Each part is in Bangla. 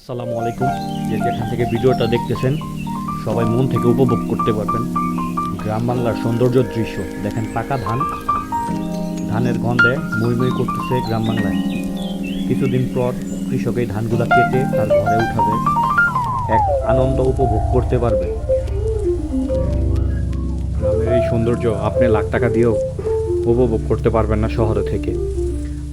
আসসালামু আলাইকুম। যে যেখান থেকে ভিডিওটা দেখতেছেন, সবাই মন থেকে উপভোগ করতে পারবেন। গ্রাম বাংলার সৌন্দর্য দৃশ্য। দেখেন পাকা ধান। ধানের গন্ধে মই করতেছে গ্রাম বাংলায়। কিছুদিন পর কৃষক এই ধানগুলা কেটে তার ঘরে উঠাবে। এক আনন্দ উপভোগ করতে পারবে। গ্রামের এই সৌন্দর্য আপনি লাখ টাকা দিয়েও উপভোগ করতে পারবেন না শহরে থেকে।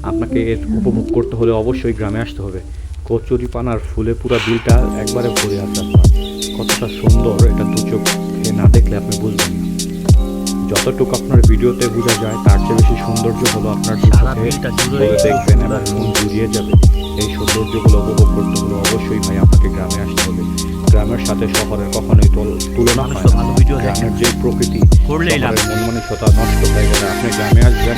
আপনাকে এর উপভোগ করতে হলে অবশ্যই গ্রামে আসতে হবে। কচুরি পানার ফুলে পুরো বিলটা একবারে ভরে আপনার। কতটা সুন্দর এটা দু চোখ না দেখলে আপনি বুঝবেন না। যতটুকু আপনার ভিডিওতে বোঝা যায় তার চেয়ে বেশি সৌন্দর্য হলো আপনার চোখে দেখবেন এবং মন জুড়িয়ে যাবে। এই সৌন্দর্যগুলো উপভোগ করতে হলে অবশ্যই ভাই আপনাকে গ্রামে আসতে হবে। গ্রামের সাথে শহরের কখনোই তুল- তুলনা হয় না। গ্রামের যে প্রকৃতি শহরের মন মানসিকতা নষ্ট হয়ে গেলে আপনি গ্রামে আসবেন।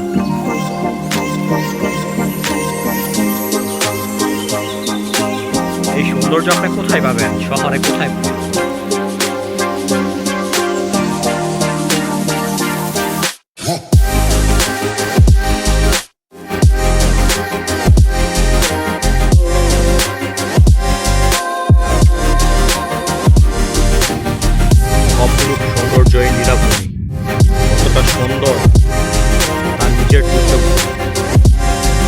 এই সৌন্দর্য আপনি কোথায় পাবেন? শহরে কোথায় পাবেন? সুন্দর তার নিজের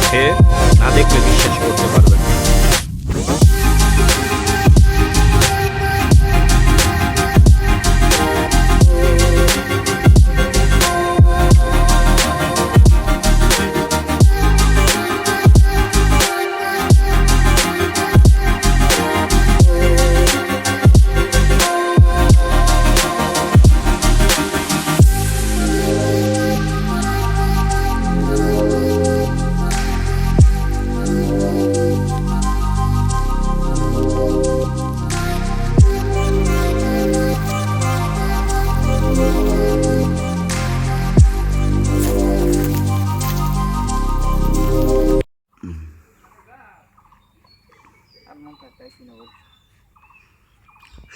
সে না দেখলে বিশ্বাস করতে পারবে না।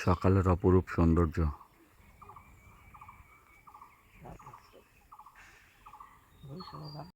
সকালের অপরূপ সৌন্দর্য।